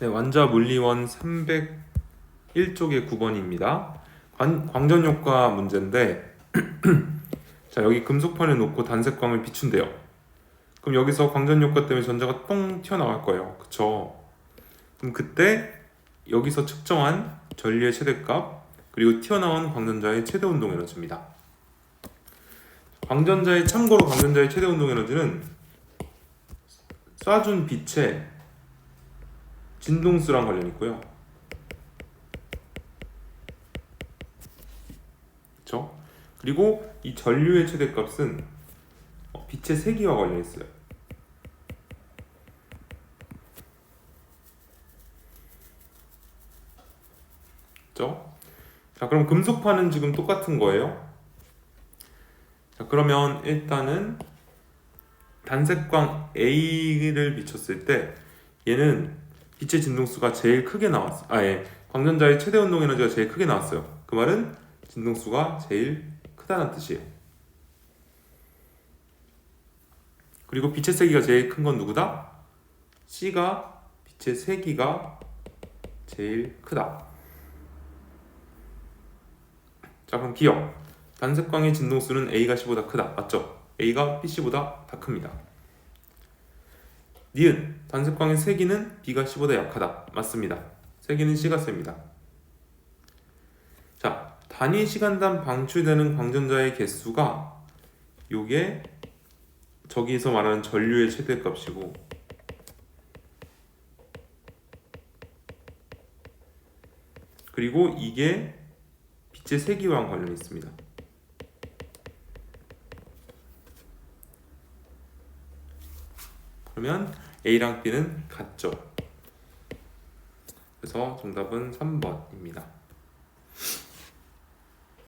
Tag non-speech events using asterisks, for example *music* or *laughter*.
네, 완자 물리원 301쪽의 9번입니다. 광 전 효과 문제인데 *clears throat* 자, 여기 금속판에 놓고 단색광을 비춘대요. 그럼 여기서 광전 효과 때문에 전자가 똥 튀어나올 거예요. 그쵸? 그럼 그때 여기서 측정한 전류의 최대값 그리고 튀어나온 광전자의 최대 운동 에너지입니다. 광전자의 참고로 광전자의 최대 운동 에너지는 쏴준 빛의 진동수랑 관련 있고요. 그렇죠? 그리고 이 전류의 최대값은 어, 빛의 세기와 관련 있어요. 자, 그럼 금속판은 지금 똑같은 거예요. 자, 그러면 일단은 단색광 A를 비췄을 때 얘는 빛의 진동수가 제일 크게 나왔어. 아, 예. 광전자의 최대 운동 에너지가 제일 크게 나왔어요. 그 말은 진동수가 제일 크다는 뜻이에요. 그리고 빛의 세기가 제일 큰 건 누구다? C가 빛의 세기가 제일 크다. 자, 그럼 기억. 단색광의 진동수는 A가 C보다 크다. 맞죠? A가 BC보다 다 큽니다. 니은 단색광의 세기는 B가 C보다 약하다. 맞습니다. 세기는 C가 셉니다. 자, 단위 시간당 방출되는 광전자의 개수가 요게 저기서 말하는 전류의 최대값이고 그리고 이게 빛의 세기와 관련이 있습니다. 그러면 A랑 B는 같죠. 그래서 정답은 3번입니다.